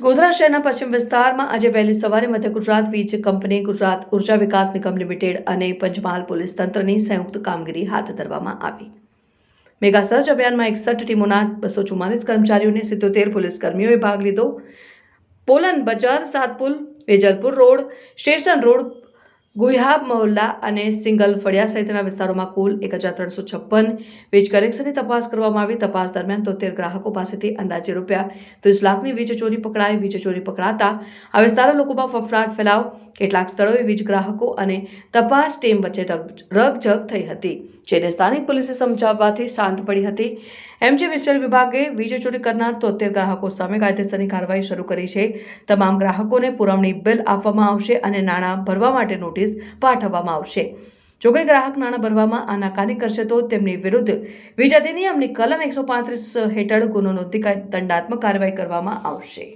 ગોધરા શહેરના પશ્ચિમ વિસ્તારમાં આજે વહેલી સવારે મધ્ય ગુજરાત વીજ કંપની ગુજરાત ઊર્જા વિકાસ નિગમ લિમિટેડ અને પંચમહાલ પોલીસ તંત્રની સંયુક્ત કામગીરી હાથ ધરવામાં આવી. મેગા સર્ચ અભિયાનમાં એકસઠ ટીમોના બસો ચુમ્માલીસ કર્મચારીઓને સિત્તોતેર પોલીસ કર્મીઓએ ભાગ લીધો. Polan Bazar, Satpul, Vejalpur road, station road ગુહ્યાબ મહોલ્લા અને સિંગલ ફળિયા સહિતના વિસ્તારોમાં કુલ એક હજાર ત્રણસો છપ્પન વીજ કનેક્શનની તપાસ કરવામાં આવી. તપાસ દરમિયાન તોતેર ગ્રાહકો પાસેથી અંદાજે રૂપિયા ત્રીસ લાખની વીજ ચોરી પકડાઈ. વીજ ચોરી પકડાતા આ વિસ્તારના લોકોમાં ફફડાટ ફેલાવ. કેટલાક સ્થળોએ વીજ ગ્રાહકો અને તપાસ ટીમ વચ્ચે રગ- રગઝગ થઈ હતી, જેને સ્થાનિક પોલીસે સમજાવવાથી શાંત પડી હતી. એમજી વિસ્ટેલ વિભાગે વીજ ચોરી કરનાર તોતેર ગ્રાહકો સામે કાયદેસરની કાર્યવાહી શરૂ કરી છે. તમામ ગ્રાહકોને પુરવણી બિલ આપવામાં આવશે અને નાણાં ભરવા માટે નોટિસ પાઠવવામાં આવશે. જો કોઈ ગ્રાહક નાણાં ભરવામાં આનાકાની કરશે તો તેમની વિરુદ્ધ વીજ અધિનિયમની કલમ એકસો પાંત્રીસ હેઠળ ગુનો નોંધી દંડાત્મક કાર્યવાહી કરવામાં આવશે.